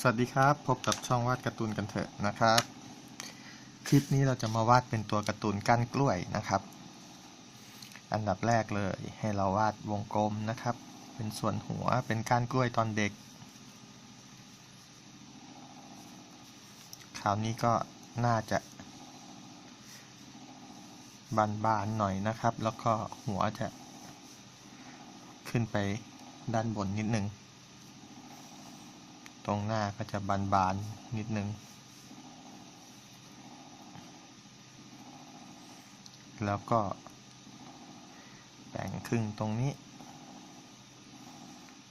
สวัสดีครับ พบกับช่องวาดการ์ตูนกันเถอะนะครับ คลิปนี้เราจะมาวาดเป็นตัวการ์ตูนก้านกล้วยนะครับ อันดับแรกเลยให้เราวาดวงกลมนะครับ เป็นส่วนหัวเป็นก้านกล้วยตอนเด็ก คราวนี้ก็น่าจะบานๆหน่อยนะครับ แล้วก็หัวจะขึ้นไปด้านบนนิดนึง ตรงหน้าก็จะบานๆนิดนึง แล้วก็แบ่งครึ่งตรงนี้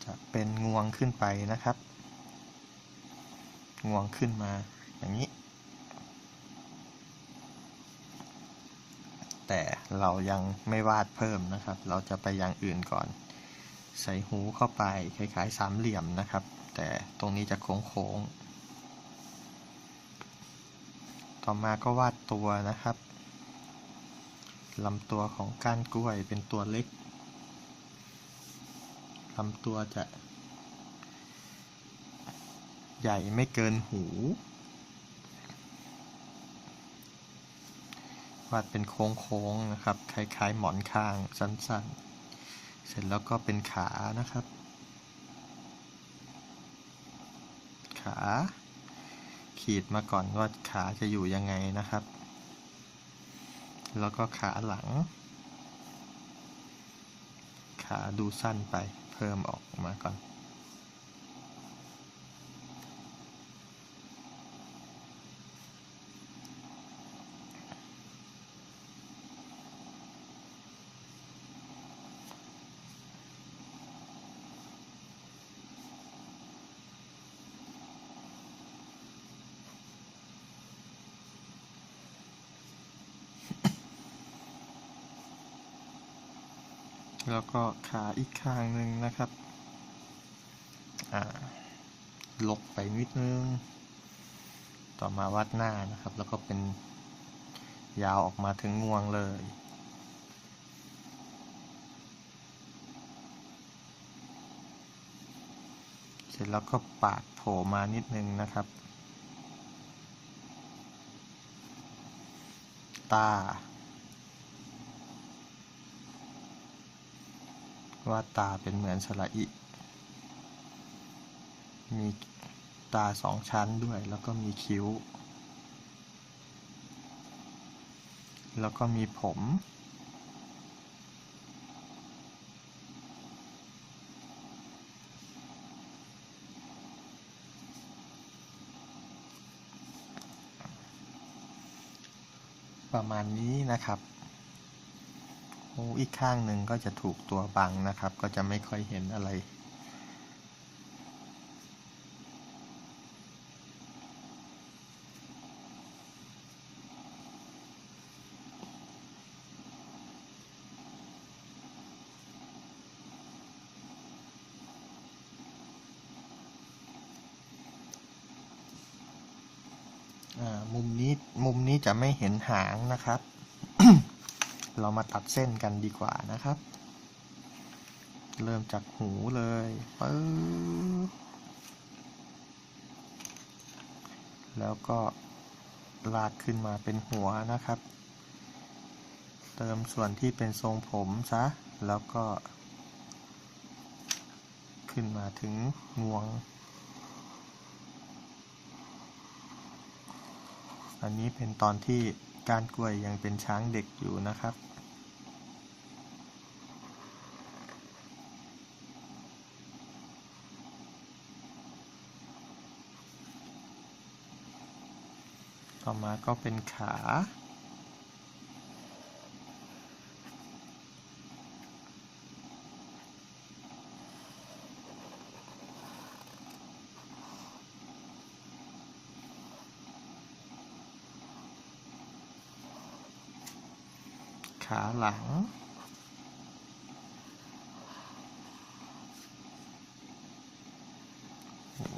จะเป็นงวงขึ้นไปนะครับ งวงขึ้นมาอย่างนี้ แต่เรายังไม่วาดเพิ่มนะครับ เราจะไปอย่างอื่นก่อน ใส่หูเข้าไปคล้ายๆสามเหลี่ยมนะครับ แต่ตรงนี้จะโค้งๆต่อมาก็วาดตัวนะครับลำตัวของก้านกล้วยเป็นตัวเล็กลำตัวจะ ใหญ่ไม่เกินหู วาดเป็นโค้งๆนะครับ คล้ายๆหมอนข้างสั้นๆ เสร็จแล้วก็เป็นขานะครับ ขา ขีดมาก่อนว่าขาจะอยู่ยังไงนะครับ แล้วก็ขาหลัง ขาดูสั้นไปเพิ่มออกมาก่อน แล้วก็ขาอีกข้างหนึ่งนะครับลกไปนิดนึง ต่อมาวัดหน้านะครับ แล้วก็เป็นยาวออกมาถึงงวงเลย เสร็จแล้วก็ปากโผล่มานิดนึงนะครับ ตา ว่าตาเป็นเหมือนสระอิ มีตาสองชั้นด้วย แล้วก็มีคิ้ว แล้วก็มีผม ประมาณนี้นะครับ อีกข้างหนึ่งก็จะถูกตัวบังนะครับ ก็จะไม่ค่อยเห็นอะไรอ่ามุมนี้มุมนี้จะไม่เห็นหางนะครับ เรามาตัดเส้นกันดีกว่านะครับ เริ่มจากหูเลยปึ๊บแล้วก็ลากขึ้นมาเป็นหัวนะครับ เติมส่วนที่เป็นทรงผมซะ แล้วก็ ขึ้นมาถึงงวง อันนี้เป็นตอนที่ การกล้วยยังเป็นช้างเด็กอยู่นะครับ ต่อมาก็เป็นขา ขาหลังหู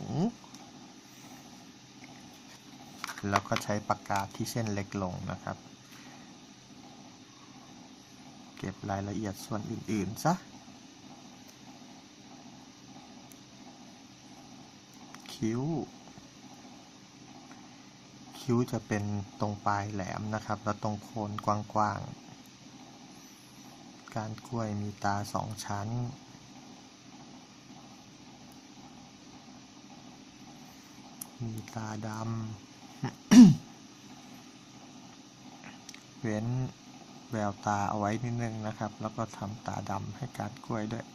แล้วก็ใช้ปากกาที่เส้นเล็กลงนะครับ เก็บรายละเอียดส่วนอื่น ๆ ซะ คิ้ว คิ้วจะเป็นตรงปลายแหลมนะครับ แล้วตรงโคนกว้าง ๆ การกล้วยมีตาสองชั้น มีตาดำ เว้นแววตาเอาไว้นิดนึงนะครับ แล้วก็ทำตาดำให้การกล้วยด้วย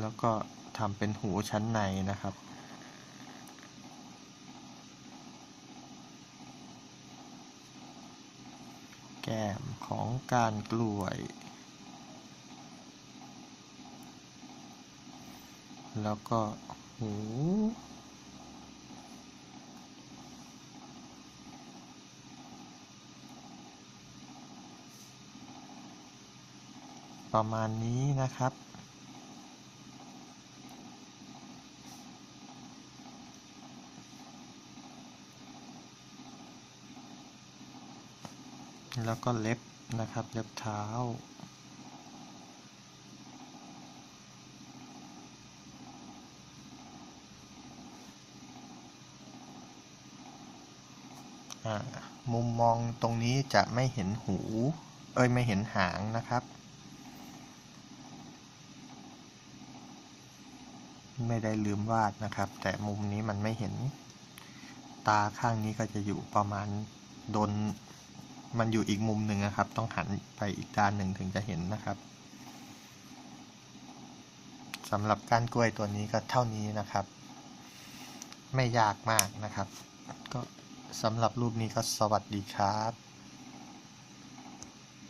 แล้วก็ทำเป็นหูชั้นในนะครับ แก้มของการกล้วย แล้วก็หูประมาณนี้นะครับ แล้วก็เล็บนะครับ เล็บเท้าอมุมมองตรงนี้จะไม่เห็นหู เอ้ย ไม่เห็นหางนะครับ ไม่ได้ลืมวาดนะครับ แต่มุมนี้มันไม่เห็น ตาข้างนี้ก็จะอยู่ประมาณโดน มันอยู่อีกมุมหนึ่งนะครับ ต้องหันไปอีกด้านหนึ่งถึงจะเห็นนะครับสำหรับก้านกล้วยตัวนี้ก็เท่านี้นะครับ ไม่ยากมากนะครับ ก็สำหรับรูปนี้ก็สวัสดีครับ